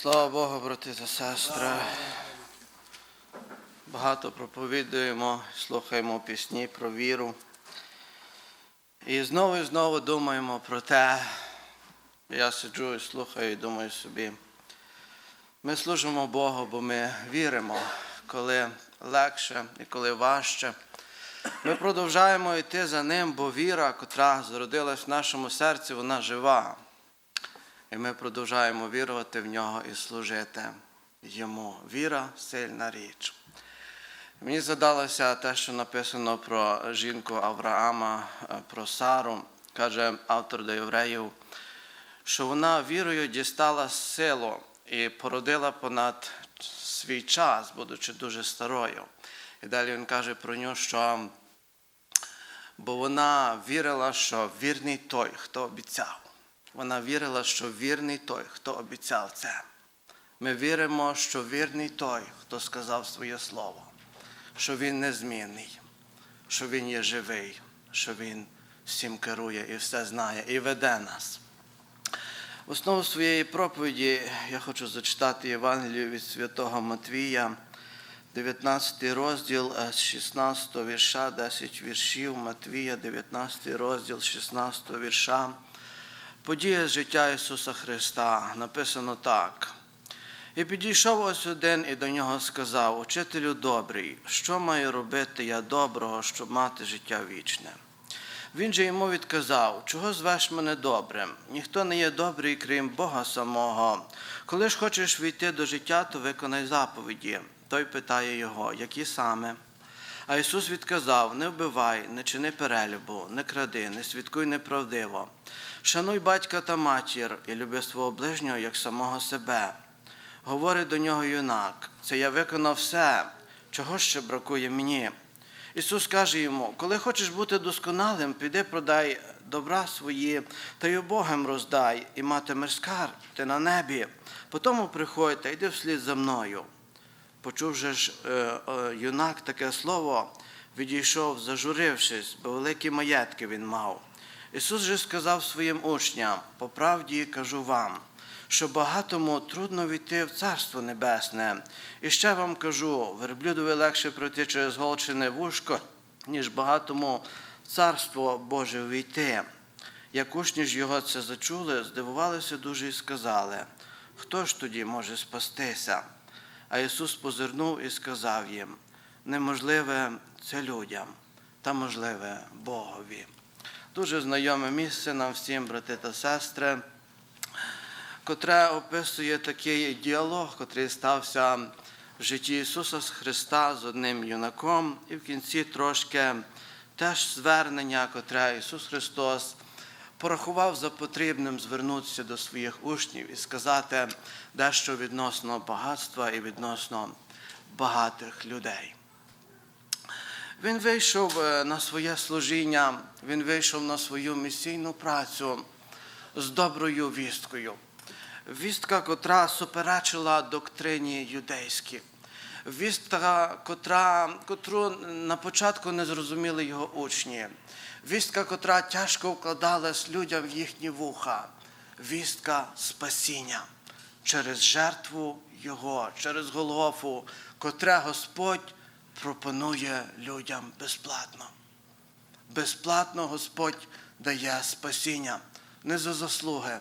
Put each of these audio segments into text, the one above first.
Слава Богу, брати та сестри. Багато проповідуємо, слухаємо пісні про віру. І знову і знову думаємо про те. Я сиджу і слухаю і думаю собі. Ми служимо Богу, бо ми віримо, коли легше і коли важче. Ми продовжаємо йти за ним, бо віра, котра зародилась в нашому серці, вона жива. І ми продовжаємо вірувати в нього і служити йому. Віра сильна річ. Мені задалося те, що написано про жінку Авраама, е, про Сару, каже автор до євреїв, що вона вірою дістала силу і породила понад свій час, будучи дуже старою. І далі він каже про нього, що бо вона вірила, що вірний той, хто обіцяв. Вона вірила, що вірний той, хто обіцяв це. Ми віримо, що вірний той, хто сказав своє слово, що він незмінний, що він є живий, що він всім керує і все знає, і веде нас. В основу своєї проповіді я хочу зачитати Євангелію від святого Матвія, 19 розділ е, з 16 вірша, 10 віршів, Матвія, 19 розділ, 16 вірша. Подія з життя Ісуса Христа написано так. І підійшов ось один і до нього сказав: Учителю добрий, що маю робити я доброго, щоб мати життя вічне? Він же йому відказав, чого звеш мене добрим? Ніхто не є добрий, крім Бога самого. Коли ж хочеш війти до життя, то виконай заповіді. Той питає його, які саме? А Ісус відказав: Не вбивай, не чини перелюбу, не кради, не свідкуй неправдиво. Шануй батька та матір і люби свого ближнього як самого себе. Говорить до нього юнак, це я виконав все, чого ще бракує мені. Ісус каже йому: коли хочеш бути досконалим, піди продай добра свої та й убогим роздай, і матимеш скарб ти на небі. Потому приходь та йди вслід за мною. Почувши ж е, е, юнак таке слово, відійшов, зажурившись, бо великі маєтки він мав. Ісус же сказав своїм учням: по правді кажу вам, що багатому трудно війти в Царство Небесне. І ще вам кажу: верблюдові легше пройти через голчене вушко, ніж багатому в Царство Боже війти. Як учні ж його це зачули, здивувалися дуже і сказали: хто ж тоді може спастися? А Ісус позирнув і сказав їм: неможливе це людям, та можливе Богові. Дуже знайоме місце нам всім, брати та сестри, котре описує такий діалог, котрий стався в житті Ісуса Христа з одним юнаком, і в кінці трошки теж звернення, котре Ісус Христос порахував за потрібним звернутися до своїх учнів і сказати дещо відносно багатства і відносно багатих людей. Він вийшов е, на своє служіння, він вийшов на свою місійну працю з доброю вісткою. Вістка, котра суперечила доктрині юдейській. Вістка, котра, котру на початку не зрозуміли його учні. Вістка, котра тяжко вкладалась людям в їхні вуха. Вістка спасіння через жертву Його, через Голгофу, котре Господь пропонує людям безплатно. Безплатно Господь дає спасіння не за заслуги,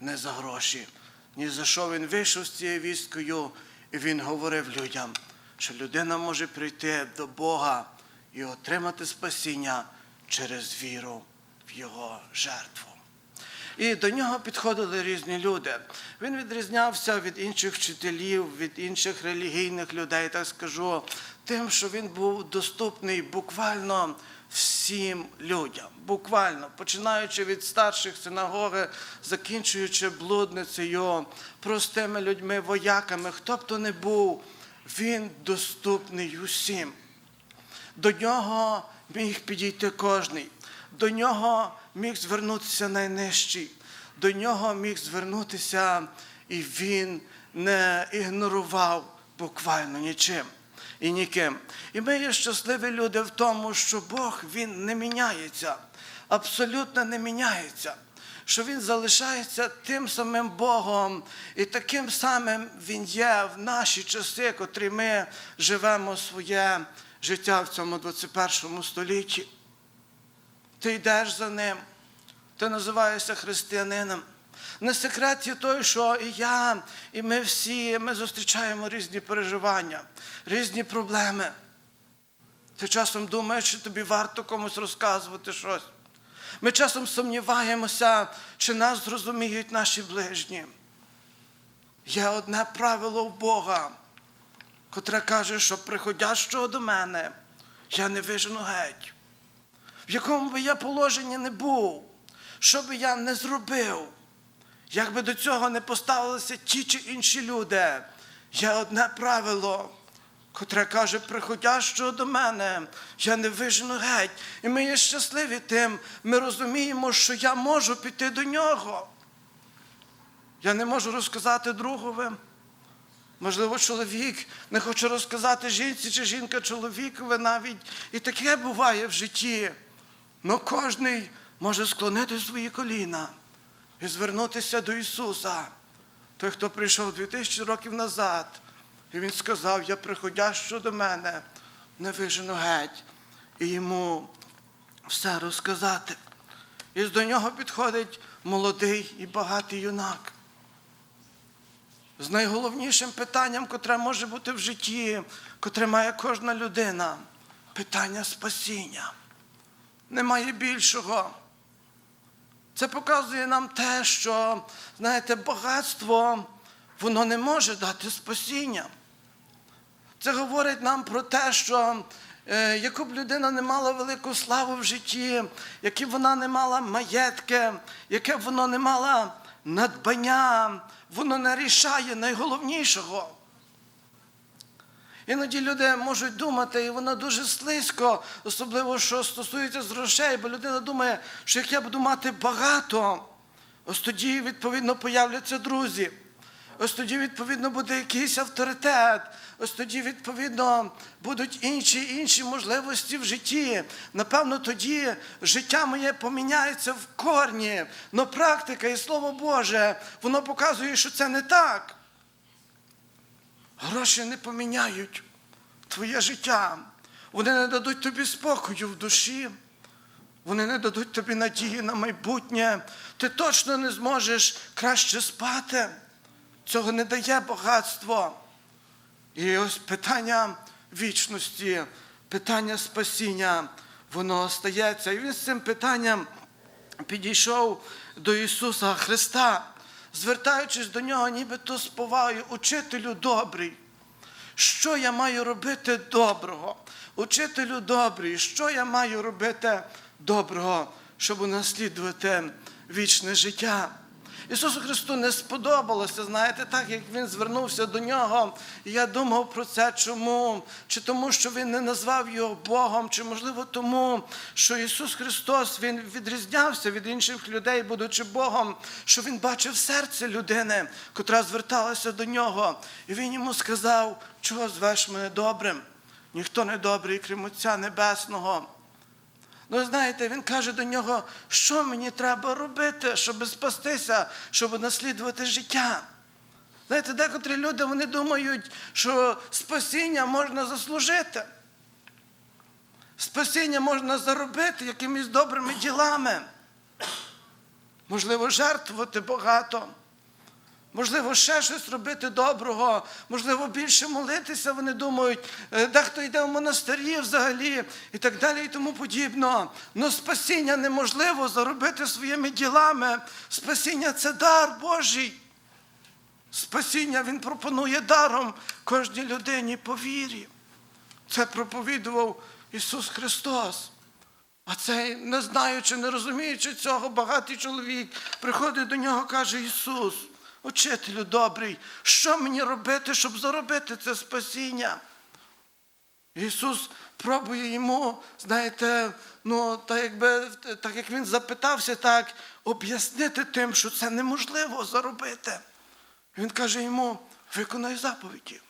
не за гроші. Ні за що він вийшов з цією вісткою, і він говорив людям, що людина може прийти до Бога і отримати спасіння через віру в Його жертву. І до нього підходили різні люди. Він відрізнявся від інших вчителів, від інших релігійних людей, так скажу, тим, що він був доступний буквально всім людям. Буквально, починаючи від старших синагоги, закінчуючи блудницею, простими людьми, вояками, хто б то не був, він доступний усім. До нього міг підійти кожний. До нього міг звернутися найнижчий. До нього міг звернутися, і він не ігнорував буквально нічим і ніким. І ми є щасливі люди в тому, що Бог Він не міняється, абсолютно не міняється. що Він залишається тим самим Богом, і таким самим Він є в наші часи, котрі ми живемо своє життя в цьому 21 столітті. Ти йдеш за ним, ти називаєшся християнином. Не секрет є той, що і я, і ми всі ми зустрічаємо різні переживання, різні проблеми. Ти часом думаєш, що тобі варто комусь розказувати щось. Ми часом сумніваємося, чи нас зрозуміють наші ближні. Є одне правило в Бога, котре каже, що приходящого до мене я не вижену геть. В якому би я положенні не був, що би я не зробив, як би до цього не поставилися ті чи інші люди, є одне правило, котре каже, приходящого до мене, я не вижену геть. І ми є щасливі тим, ми розуміємо, що я можу піти до нього. Я не можу розказати другові. Можливо, чоловік не хоче розказати жінці чи жінка чоловікові навіть. І таке буває в житті. Но кожний може склонити свої коліна і звернутися до Ісуса. Той, хто прийшов 2000 років назад, і Він сказав, я приходящу до мене, не вижену геть, і йому все розказати. І до нього підходить молодий і багатий юнак. З найголовнішим питанням, котре може бути в житті, котре має кожна людина питання спасіння. Немає більшого. Це показує нам те, що, знаєте, багатство, воно не може дати спасіння. Це говорить нам про те, що е, яку б людина не мала велику славу в житті, які б вона не мала маєтки, яке б воно не мала надбання, воно не рішає найголовнішого. Іноді люди можуть думати, і воно дуже слизько, особливо що стосується з грошей, бо людина думає, що як я буду мати багато, ось тоді, відповідно, появляться друзі. Ось тоді, відповідно, буде якийсь авторитет. Ось тоді, відповідно, будуть інші інші можливості в житті. Напевно, тоді життя моє поміняється в корні. Но практика і Слово Боже, воно показує, що це не так. Гроші не поміняють твоє життя. Вони не дадуть тобі спокою в душі. Вони не дадуть тобі надії на майбутнє. Ти точно не зможеш краще спати. Цього не дає багатство. І ось питання вічності, питання спасіння, воно остається. І він з цим питанням підійшов до Ісуса Христа, звертаючись до нього, нібито з повагою, учителю добрий. Що я маю робити доброго? Учителю добрий, що я маю робити доброго, щоб унаслідувати вічне життя? Ісусу Христу не сподобалося, знаєте, так як Він звернувся до нього. І я думав про це, чому? Чи тому, що Він не назвав його Богом, чи можливо тому, що Ісус Христос Він відрізнявся від інших людей, будучи Богом, що Він бачив серце людини, котра зверталася до нього. І Він йому сказав, чого звеш мене добрим? Ніхто не добрий, крім Отця Небесного. Ну, знаєте, він каже до нього, що мені треба робити, щоб спастися, щоб наслідувати життя. Знаєте, декотрі люди вони думають, що спасіння можна заслужити. Спасіння можна заробити якимись добрими ділами. Можливо, жертвувати багато. Можливо, ще щось робити доброго, можливо, більше молитися, вони думають, Е, дехто йде в монастирі взагалі і так далі і тому подібно. Но спасіння неможливо заробити своїми ділами. Спасіння це дар Божий. Спасіння Він пропонує даром кожній людині по вірі. Це проповідував Ісус Христос. А цей, не знаючи, не розуміючи цього, багатий чоловік приходить до нього, каже Ісус, учителю добрий, що мені робити, щоб заробити це спасіння? Ісус пробує йому, знаєте, ну, так, якби, так як він запитався, так, об'яснити тим, що це неможливо заробити. Він каже йому, виконай заповіді.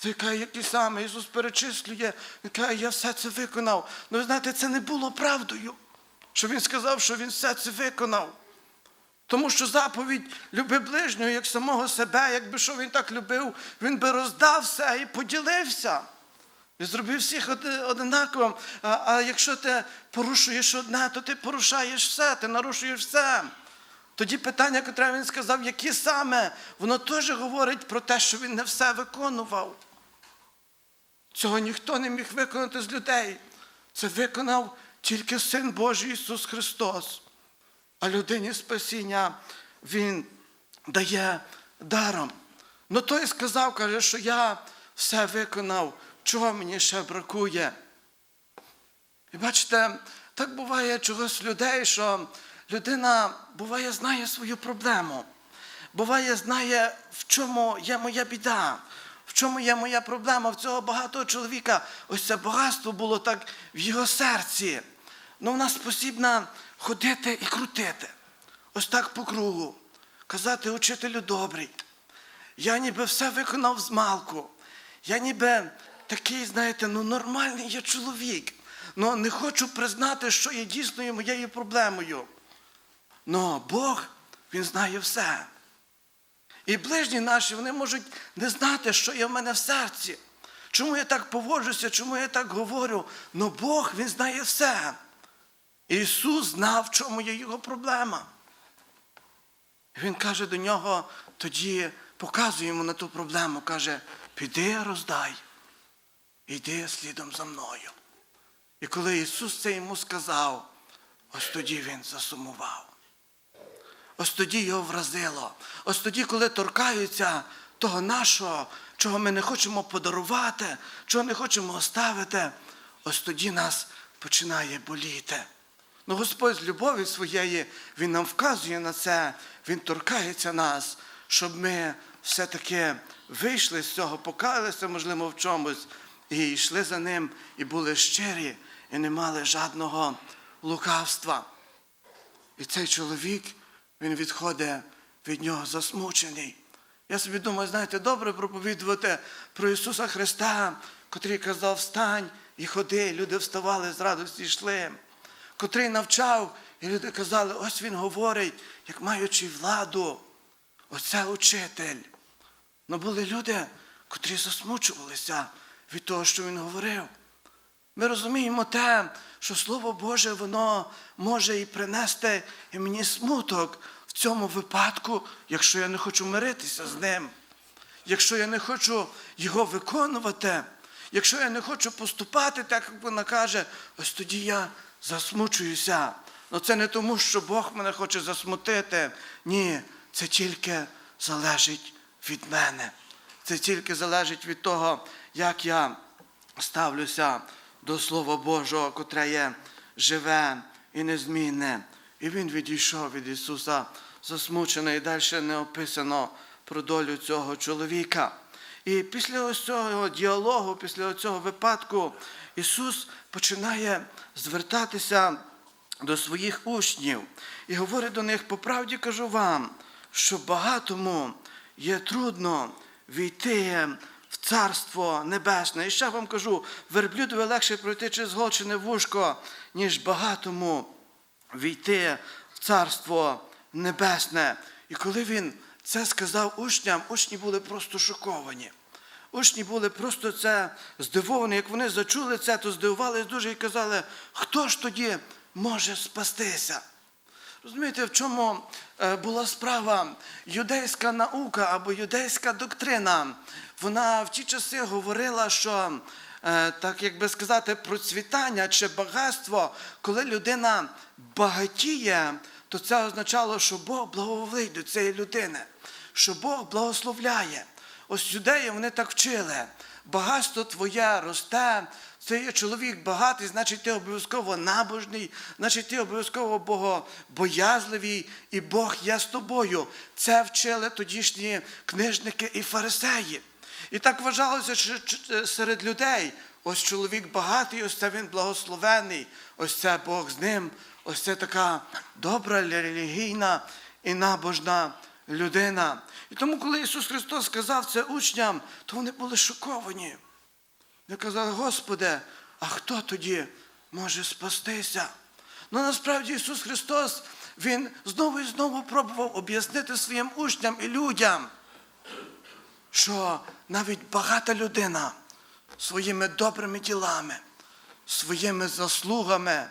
Той каже, які саме, Ісус перечислює, Він каже, я все це виконав. Ну, ви знаєте, це не було правдою. що він сказав, що він все це виконав. Тому що заповідь люби ближнього як самого себе, якби що він так любив, він би роздав все і поділився. І зробив всіх оди- одинаковим. А, а якщо ти порушуєш одне, то ти порушаєш все, ти нарушуєш все. Тоді питання, яке він сказав, які саме, воно теж говорить про те, що він не все виконував. Цього ніхто не міг виконати з людей. Це виконав тільки Син Божий Ісус Христос. А людині спасіння Він дає даром. Ну той сказав, каже, що я все виконав, чого мені ще бракує. І бачите, так буває чогось людей, що людина буває знає свою проблему. Буває, знає, в чому є моя біда, в чому є моя проблема. В цього багатого чоловіка ось це багатство було так в його серці. Ну, в нас потрібно ходити і крутити. Ось так по кругу. Казати, учителю добрий. Я ніби все виконав з малку. Я ніби такий, знаєте, ну нормальний я чоловік. Ну не хочу признати, що є дійсною моєю проблемою. Ну Бог, Він знає все. І ближні наші, вони можуть не знати, що є в мене в серці. Чому я так поводжуся, чому я так говорю? Ну Бог, Він знає все. Ісус знав, в чому є його проблема. І Він каже до нього, тоді показує йому на ту проблему, каже, піди роздай, іди слідом за мною. І коли Ісус це йому сказав, ось тоді він засумував. Ось тоді його вразило. Ось тоді, коли торкаються того нашого, чого ми не хочемо подарувати, чого не хочемо оставити, ось тоді нас починає боліти. Ну Господь з любові своєї, Він нам вказує на це, Він торкається нас, щоб ми все-таки вийшли з цього, покаялися, можливо, в чомусь, і йшли за ним, і були щирі, і не мали жодного лукавства. І цей чоловік, він відходить від нього засмучений. Я собі думаю, знаєте, добре проповідувати про Ісуса Христа, котрий казав, встань і ходи, люди вставали з радості йшли, котрий навчав, і люди казали, ось він говорить, як маючи владу. Оце учитель. Ну були люди, котрі засмучувалися від того, що він говорив. Ми розуміємо те, що Слово Боже, воно може і принести і мені смуток в цьому випадку, якщо я не хочу миритися з ним, якщо я не хочу його виконувати, якщо я не хочу поступати, так як вона каже, ось тоді я засмучуюся. Ну це не тому, що Бог мене хоче засмутити. Ні, це тільки залежить від мене. Це тільки залежить від того, як я ставлюся до Слова Божого, котре є живе і незмінне. І він відійшов від Ісуса засмучений. І далі не описано про долю цього чоловіка. І після ось цього діалогу, після цього випадку, Ісус починає звертатися до своїх учнів і говорить до них: по правді кажу вам, що багатому є трудно війти в Царство Небесне. І ще вам кажу, верблюдові легше пройти через голчине вушко, ніж багатому війти в Царство Небесне. І коли він це сказав учням, учні були просто шоковані. Учні були просто це здивовані. Як вони зачули це, то здивувалися дуже і казали, хто ж тоді може спастися? Розумієте, в чому е, була справа? Юдейська наука або юдейська доктрина. Вона в ті часи говорила, що е, так як би сказати, процвітання чи багатство, коли людина багатіє, то це означало, що Бог благоволить до цієї людини, що Бог благословляє. Ось юдеї вони так вчили. Багатство твоє росте, це є чоловік багатий, значить ти обов'язково набожний, значить ти обов'язково богобоязливий, і Бог є з тобою. Це вчили тодішні книжники і фарисеї. І так вважалося, що серед людей ось чоловік багатий, ось це він благословений, ось це Бог з ним, ось це така добра, релігійна і набожна людина. І тому, коли Ісус Христос сказав це учням, то вони були шоковані. Вони казали, Господи, а хто тоді може спастися? Ну насправді Ісус Христос, Він знову і знову пробував об'яснити своїм учням і людям, що навіть багата людина своїми добрими ділами, своїми заслугами,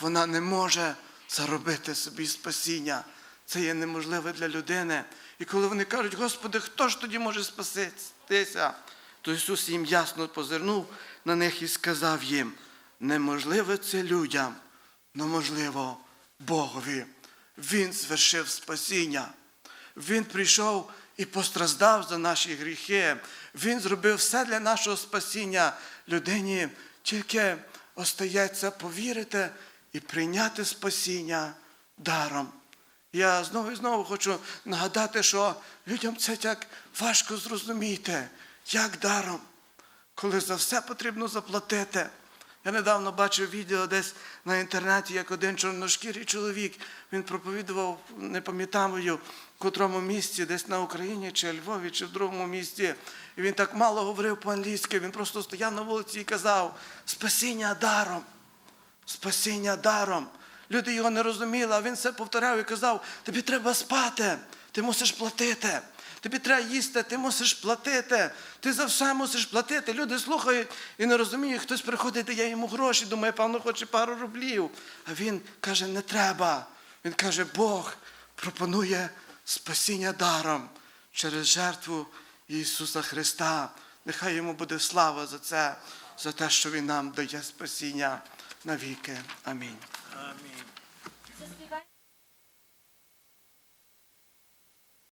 вона не може заробити собі спасіння. Це є неможливе для людини. І коли вони кажуть, Господи, хто ж тоді може спастися? То Ісус їм ясно позирнув на них і сказав їм, неможливе це людям, але можливо Богові. Він звершив спасіння. Він прийшов і постраждав за наші гріхи. Він зробив все для нашого спасіння. Людині тільки остається повірити і прийняти спасіння даром. Я знову і знову хочу нагадати, що людям це так важко зрозуміти, як даром, коли за все потрібно заплатити. Я недавно бачив відео десь на інтернеті, як один чорношкірий чоловік, він проповідував, не пам'ятаю, в котрому місці, десь на Україні, чи Львові, чи в другому місті. І він так мало говорив по-англійськи, він просто стояв на вулиці і казав: спасіння даром спасіння даром. Люди його не розуміли, а він все повторяв і казав: тобі треба спати, ти мусиш платити. Тобі треба їсти, ти мусиш платити. Ти за все мусиш платити. Люди слухають і не розуміють, хтось приходить, дає йому гроші, думає, певно, хоче пару рублів. А він каже, не треба. Він каже, Бог пропонує спасіння даром через жертву Ісуса Христа. Нехай йому буде слава за це, за те, що Він нам дає спасіння навіки. Амінь. Амінь. Заспівай.